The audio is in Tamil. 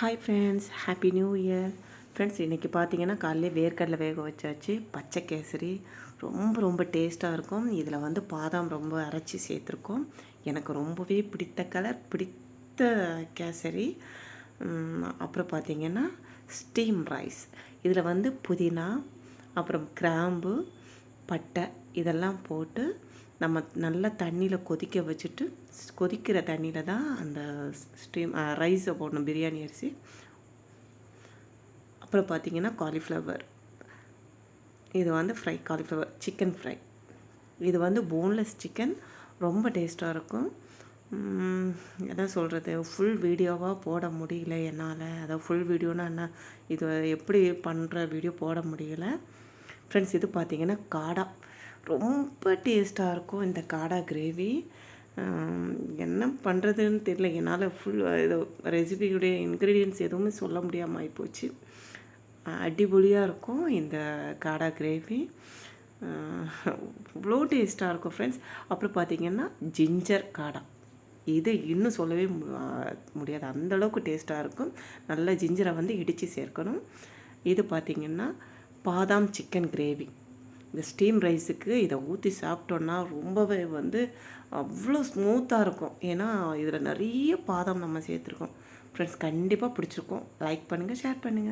Hi friends happy new year friends இன்றைக்கி பார்த்தீங்கன்னா காலையில் வேர்க்கடலை வேக வச்சாச்சு பச்சை கேசரி ரொம்ப ரொம்ப டேஸ்ட்டாக இருக்கும். இதில் வந்து பாதாம் ரொம்ப அரைச்சி சேர்த்துருக்கோம். எனக்கு ரொம்பவே பிடித்த கலர் பிடித்த கேசரி. அப்புறம் பார்த்திங்கன்னா ஸ்டீம் ரைஸ் இதில் வந்து புதினா அப்புறம் கிராம்பு பட்டை இதெல்லாம் போட்டு நம்ம நல்லா தண்ணியில் கொதிக்க வச்சுட்டு கொதிக்கிற தண்ணியில் தான் அந்த ஸ்டீம் ரைஸை போடணும் பிரியாணி அரிசி. அப்புறம் பார்த்திங்கன்னா காலிஃப்ளவர். இது வந்து ஃப்ரை காலிஃப்ளவர் சிக்கன் ஃப்ரை. இது வந்து போன்லெஸ் சிக்கன் ரொம்ப டேஸ்ட்டாக இருக்கும். என்ன சொல்கிறது ஃபுல் வீடியோவாக போட முடியல என்னால். அதாவது ஃபுல் வீடியோனா என்ன இது எப்படி பண்ணுற வீடியோ போட முடியல. ஃப்ரெண்ட்ஸ் இது பார்த்திங்கன்னா காடா. ரொம்ப டேஸ்ட்டாக இருக்கும் இந்த காடா கிரேவி. என்ன பண்ணுறதுன்னு தெரியல. என்னால் ஃபுல் இது ரெசிபியுடைய இன்க்ரீடியன்ஸ் எதுவுமே சொல்ல முடியாமல் ஆகிப்போச்சு அடிபொலியாக இருக்கும் இந்த காடா கிரேவி. இவ்வளோ டேஸ்ட்டாக இருக்கும் ஃப்ரெண்ட்ஸ். அப்புறம் பார்த்திங்கன்னா ஜிஞ்சர் காடா. இது இன்னும் சொல்லவே முடியாது. அந்தளவுக்கு டேஸ்ட்டாக இருக்கும். நல்ல ஜிஞ்சரை வந்து இடித்து சேர்க்கணும். இது பார்த்திங்கன்னா பாதாம் சிக்கன் கிரேவி. இந்த ஸ்டீம் ரைஸுக்கு இதை ஊற்றி சாப்பிட்டோன்னா ரொம்பவே வந்து அவ்வளோ ஸ்மூத்தாக இருக்கும். ஏன்னா இதில் நிறைய பாதாம் நம்ம சேர்த்துருக்கோம். ஃப்ரெண்ட்ஸ் கண்டிப்பாக பிடிச்சிருக்கோம். லைக் பண்ணுங்கள் ஷேர் பண்ணுங்கள்